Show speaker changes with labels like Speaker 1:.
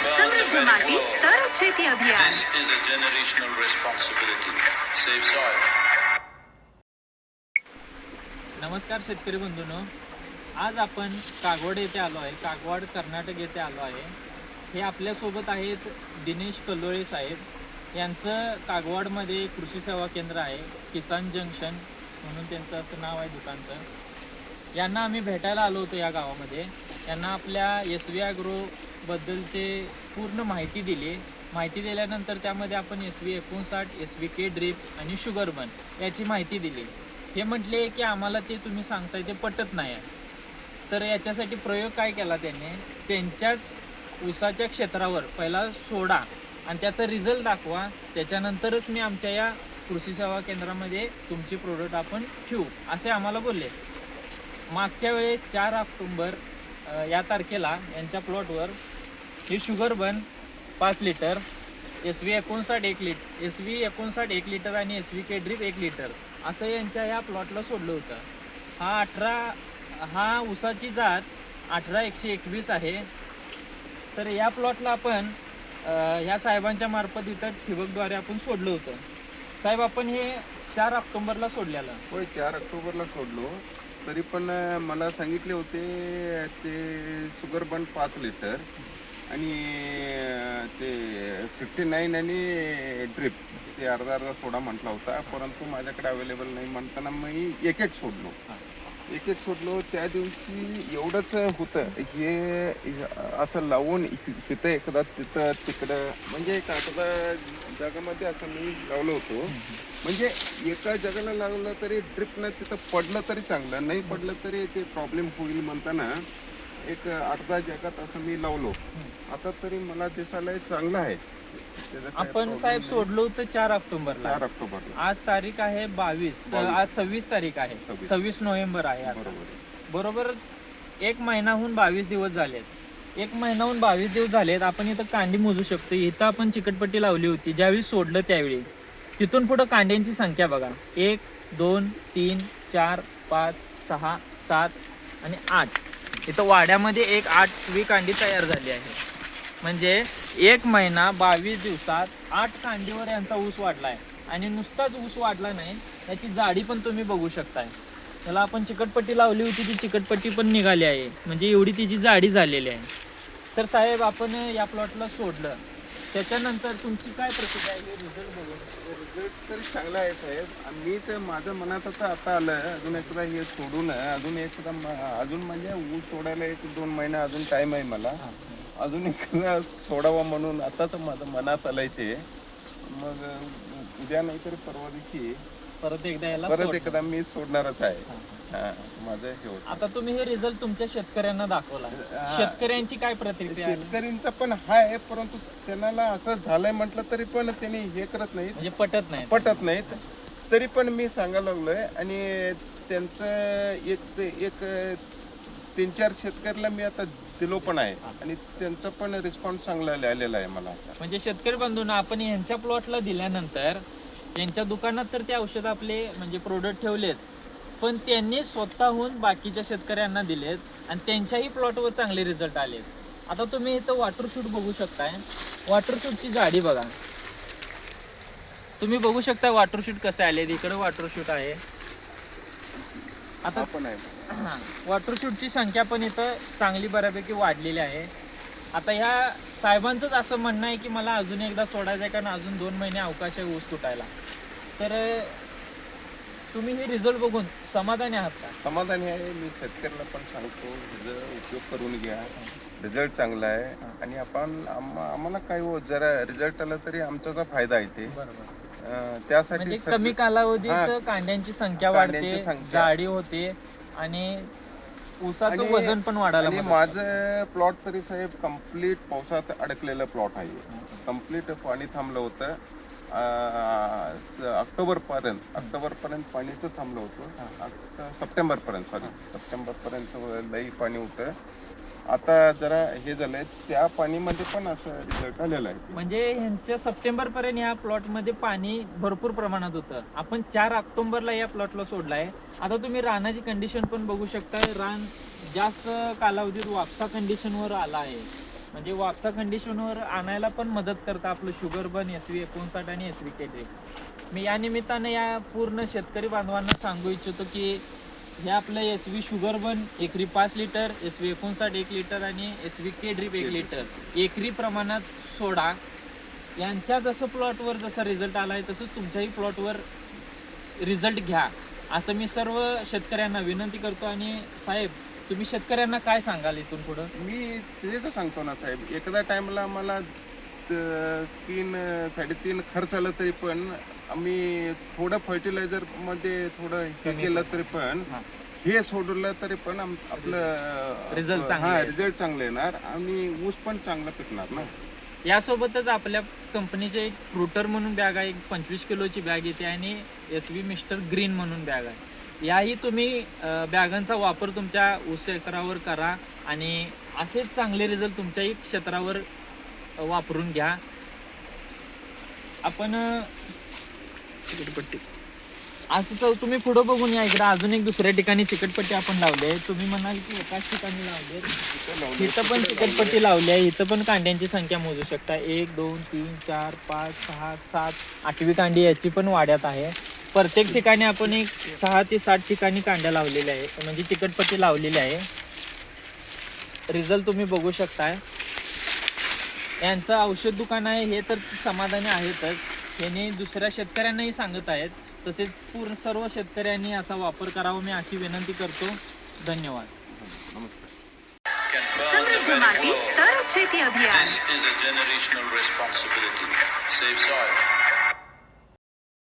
Speaker 1: સમૃદ્ધ માટી તર છેતી અભિયાન
Speaker 2: This is a generational responsibility. Save soil.
Speaker 3: नमस्कार शेतकरी बंधूंनो आज आपण कागवाड येथे आलो आहे कागवाड कर्नाटक येथे आलो आहे हे आपल्यासोबत आहेत दिनेश कल्लोळे साहेब यांचं कागवाडमध्ये कृषी सेवा केंद्र आहे किसान जंक्शन म्हणून त्यांचं असं नाव आहे दुकानचं यांना आम्ही भेटायला आलो होतो या गावामध्ये यांना आपल्या एस व्ही बद्दलचे पूर्ण माहिती दिली माहिती दिल्यानंतर त्यामध्ये आपण एस व्ही एकोणसाठ एस व्ही के ड्रीप आणि शुगर बन याची माहिती दिली. हे म्हटले की आम्हाला ते तुम्ही सांगताय ते पटत नाही आहे. तर याच्यासाठी प्रयोग काय केला त्यांनी? त्यांच्याच ऊसाच्या क्षेत्रावर पहिला सोडा आणि त्याचा रिझल्ट दाखवा. त्याच्यानंतरच मी आमच्या या कृषी सेवा केंद्रामध्ये तुमची प्रोडक्ट आपण ठेवू असे आम्हाला बोलले. मागच्या वेळेस चार ऑक्टोंबर या तारखेला यांच्या प्लॉटवर ही शुगर बन पाच लिटर एस व्ही एकोणसाठ एक लिटर एस व्ही एकोणसाठ एक लिटर आणि एस व्ही के ड्रीप एक लिटर असं यांच्या या प्लॉटला सोडलं होतं. हा अठरा हा ऊसाची जात अठरा एकशे एकवीस आहे. तर या प्लॉटला आपण ह्या साहेबांच्या मार्फत इथं ठिबकद्वारे आपण सोडलं होतं. साहेब आपण हे चार ऑक्टोबरला सोडलेलं.
Speaker 4: होय चार ऑक्टोबरला सोडलो. तरी पण मला सांगितले होते ते शुगर बन पाच लिटर आणि ते फिफ्टी नाईन आणि ड्रिप ते अर्धा अर्धा सोडा म्हटला होता. परंतु माझ्याकडे अवेलेबल नाही म्हणताना मी एक एक सोडलो. एक एक सोडलो. त्या दिवशी एवढंच होतं. हे असं लावून तिथं एकदा तिथं तिकडं म्हणजे एक अर्धा जगामध्ये असं मी लावलं होतो. म्हणजे एका जगाला लावलं तरी ड्रिपनं तिथं पडलं तरी चांगलं. नाही पडलं तरी ते प्रॉब्लेम होईल म्हणताना एक अर्धा जगात असं मी लावलो. आता तरी मला दिसायला चांगलं आहे.
Speaker 3: आपण साहेब. सोडलो होतं चार ऑक्टोबरला.
Speaker 4: चार ऑक्टोबरला.
Speaker 3: आज तारीख आहे बावीस. आज सव्वीस तारीख आहे.
Speaker 4: सव्वीस.
Speaker 3: नोव्हेंबर आहे आता.
Speaker 4: बरोबर आहे.
Speaker 3: बरोबर एक महिनाहून बावीस दिवस झालेत. एक महिनाहून बावीस दिवस झालेत. आपण इथं कांडी मोजू शकतो. इथं आपण चिकटपट्टी लावली होती. ज्यावेळी सोडलं त्यावेळी. तिथून पुढं कांड्यांची संख्या बघा. एक दोन तीन चार पाच सहा सात आणि आठ. इथं वाड्यामध्ये एक आठवी कांडी तयार झाली आहे. म्हणजे एक महिना बावीस दिवसात आठ कांडीवर यांचा ऊस वाढला आहे आणि नुसताच ऊस वाढला नाही त्याची जाडी पण तुम्ही बघू शकताय. त्याला आपण चिकटपट्टी लावली होती ती चिकटपट्टी पण निघाली आहे. म्हणजे एवढी तिची जाडी झालेली आहे. तर साहेब आपण या प्लॉटला सोडलं. त्याच्यानंतर तुमची काय प्रतिक्रिया आहे? रिझल्ट बघून.
Speaker 4: रिझल्ट तरी चांगला आहे साहेब. मीच माझं मनात आता आता आलं. अजून एकदा हे सोडून अजून एकदा म- अजून म्हणजे ऊस सोडायला एक दोन महिने अजून टाइम आहे मला. अजून एकदा सोडावा म्हणून आताच माझं मनात आलंय ते. मग उद्या नाहीतरी परवा दिवशी
Speaker 3: परत एकदा याला
Speaker 4: परत
Speaker 3: सोड.
Speaker 4: एकदा मी सोडणारच आहे. माझं हे होत.
Speaker 3: आता तुम्ही हे रिझल्ट तुमच्या शेतकऱ्यांना दाखवला. शेतकऱ्यांची काय प्रतिक्रिया आहे?
Speaker 4: शेतकऱ्यांचं पण आहे परंतु त्यांना असं झालंय म्हटलं तरी पण त्यांनी हे करत नाहीत.
Speaker 3: म्हणजे पटत नाही
Speaker 4: पटत नाहीत. तरी पण मी सांगायला लागलोय आणि त्यांचं एक एक तीन चार शेतकऱ्याला मी आता दिलो पण आहे. आणि त्यांचा पण रिस्पॉन्स चांगला आलेला आहे मला. आता
Speaker 3: म्हणजे शेतकरी बंधूंना आपण यांच्या प्लॉटला दिल्यानंतर यांच्या दुकानात तर ते औषध आपले म्हणजे प्रोडक्ट ठेवलेच. पण त्यांनी स्वतःहून बाकीच्या शेतकऱ्यांना दिलेत आणि त्यांच्याही प्लॉटवर चांगले रिझल्ट आलेत. आता तुम्ही इथं वॉटर शूट बघू शकताय. वॉटर शूटची जाडी बघा. तुम्ही बघू शकता वॉटर शूट कसे आले इकडे वॉटर शूट आहे. आता
Speaker 4: पण आहे.
Speaker 3: हां. वॉटर शूटची संख्या पण इथं चांगली बऱ्यापैकी वाढलेली आहे. आता ह्या साहेबांचंच असं म्हणणं आहे की मला अजून एकदा सोडायचं आहे कारण अजून दोन महिने अवकाश आहे ऊस तुटायला. तर तुम्ही हे रिझल्ट बघून समाधानी आहात का?
Speaker 4: समाधानी आहे. मी शेतकऱ्याला पण सांगतो उपयोग करून घ्या. रिझल्ट चांगला आहे. आणि आपण आम- आम्हाला काय हो जरा रिझल्ट आला तरी आमचा फायदा आहे ते. अं, त्यासाठी
Speaker 3: म्हणजे
Speaker 4: सगळे-
Speaker 3: कमी कालावधीत
Speaker 4: हां.
Speaker 3: कांड्यांची संख्या वाढते
Speaker 4: संख्या.
Speaker 3: जाडी होते आणि ऊसाचं
Speaker 4: आणि-
Speaker 3: वजन पण वाढायला
Speaker 4: आणि
Speaker 3: मदत
Speaker 4: माझं प्लॉट तरी साहेब कंप्लीट पावसात अडकलेलं प्लॉट आहे. कंप्लीट पाणी थांबलं होतं. ऑक्टोबर पर्यंत ऑक्टोबर पर्यंत पाणीच थांबलं होतं. सप्टेंबर पर्यंत सॉरी सप्टेंबर पर्यंत लई पाणी होतं. आता जरा हे झालंय त्या पाणीमध्ये पण असं रिझल्ट आलेला आहे.
Speaker 3: म्हणजे ह्यांच्या सप्टेंबर पर्यंत या प्लॉटमध्ये पाणी भरपूर प्रमाणात होतं. आपण चार ऑक्टोबरला या प्लॉटला सोडलाय. आता तुम्ही रानाची कंडिशन पण बघू शकता रान जास्त कालावधीत वापसा कंडिशनवर आला आहे. म्हणजे वापसा कंडिशनवर आणायला पण मदत करतं आपलं शुगर बन एस व्ही एकोणसाठ आणि एस व्ही के मी या निमित्ताने या पूर्ण शेतकरी बांधवांना सांगू इच्छितो की हे आपलं एस व्ही शुगर बन एकरी पाच लिटर एस व्ही एकोणसाठ एक लिटर आणि एस व्ही के ड्रीप एक लिटर एकरी प्रमाणात सोडा. यांच्या जसं प्लॉटवर जसा रिझल्ट आला आहे तसंच तुमच्याही प्लॉटवर रिझल्ट घ्या. असं मी सर्व शेतकऱ्यांना विनंती करतो आणि साहेब तुम्ही शेतकऱ्यांना काय सांगाल इथून पुढं
Speaker 4: मी तेच सांगतो ना साहेब एकदा टाइमला मला त- तीन साडेतीन खर्च आला तरी पण आम्ही थोडं फर्टिलायझरमध्ये थोडं हे केलं तरी पण
Speaker 3: हा.
Speaker 4: सोडलं तरी पण आम- आपलं
Speaker 3: Result चांगले
Speaker 4: हा. रिझल्ट चांगले येणार आणि ऊस पण चांगला पिकणार ना
Speaker 3: यासोबतच आपल्या कंपनीचे एक फ्रुटर म्हणून बॅग आहे एक पंचवीस किलोची बॅग येते आणि एस व्ही मिस्टर ग्रीन म्हणून बॅग आहे याही तुम्ही बॅगांचा वापर तुमच्या ऊस क्षेत्रावर करा आणि असेच चांगले रिझल्ट तुमच्याही क्षेत्रावर वापरून घ्या. आपण चिकटपट्टी असं तर तुम्ही पुढं बघून या इकडे. अजून एक दुसऱ्या ठिकाणी चिकटपट्टी आपण लावली आहे. तुम्ही म्हणाल की एकाच ठिकाणी लावली इथं पण चिकटपट्टी लावली आहे. इथं पण कांड्यांची संख्या मोजू शकता. एक दोन तीन चार पाच सहा सात आठवी कांडी याची पण वाड्यात आहे. प्रत्येक ठिकाणी आपण एक सहा ते सात ठिकाणी कांड्या लावलेल्या आहे. म्हणजे चिकटपट्टी लावलेली आहे. रिझल्ट तुम्ही बघू शकताय. यांचं औषध दुकान आहे हे तर समाधानी आहेतच. याने दुसऱ्या शेतकऱ्यांनाही सांगत आहेत. तसेच पूर्ण सर्व शेतकऱ्यांनी याचा वापर करावा मी अशी विनंती करतो. धन्यवाद.
Speaker 2: Can